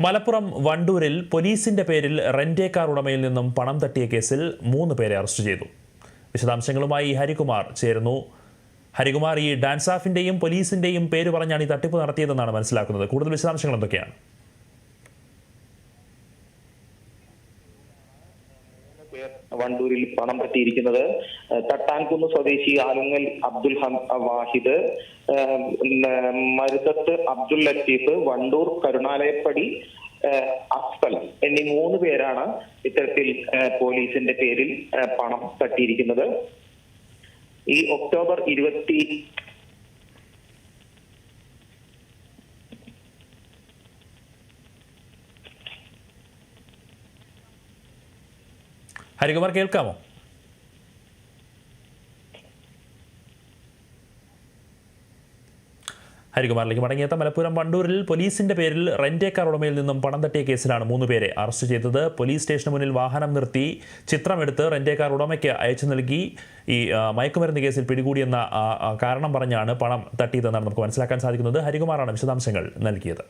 മലപ്പുറം വണ്ടൂരിൽ പോലീസിന്റെ പേരിൽ rent a car ഉടമയിൽ നിന്നും പണം തട്ടിയ കേസിൽ മൂന്ന് പേരെ അറസ്റ്റ് ചെയ്തു. വിശദാംശങ്ങളുമായി ഹരികുമാർ ചേരുന്നു. ഹരികുമാർ ഈ ഡാൻസാഫിന്റെയും പോലീസിന്റെയും പേര് പറഞ്ഞാണ് ഈ തട്ടിപ്പ് നടത്തിയതെന്നാണ് മനസ്സിലാക്കുന്നത്. കൂടുതൽ വിശദാംശങ്ങൾ എന്തൊക്കെയാണ്? വണ്ടൂരിൽ പണം പറ്റിയിരിക്കുന്നത്. തട്ടാൻകുന്ന് സ്വദേശി ആലുങ്ങൽ അബ്ദുൽ വാഹിദ്. മരുതത്ത് അബ്ദുൽ ലത്തീഫ് വണ്ടൂർ കരുണാലയപ്പടി അഫ്സൽ എന്നീ മൂന്ന് പേരാണ് ഇത്തരത്തിൽ പോലീസിന്റെ പേരിൽ പണം തട്ടിയിരിക്കുന്നത്. ഈ ഒക്ടോബർ ഇരുപത്തി ഹരികുമാർ കേൾക്കാമോ? ഹരികുമാറിലേക്ക് മടങ്ങിയെത്ത മലപ്പുറം വണ്ടൂരിൽ പോലീസിന്റെ പേരിൽ റെന്റേ കാർ ഉടമയിൽ നിന്നും പണം തട്ടിയ കേസിലാണ് മൂന്ന് പേരെ അറസ്റ്റ് ചെയ്തത്. പോലീസ് സ്റ്റേഷന് മുന്നിൽ വാഹനം നിർത്തി ചിത്രമെടുത്ത് റെന്റേ കാർ ഉടമയ്ക്ക് അയച്ചു നൽകി. ഈ മയക്കുമരുന്ന് കേസിൽ പിടികൂടിയെന്ന കാരണം പറഞ്ഞാണ് പണം തട്ടിയതെന്നാണ് നമുക്ക് മനസ്സിലാക്കാൻ സാധിക്കുന്നത്. ഹരികുമാറാണ് വിശദാംശങ്ങൾ നൽകിയത്.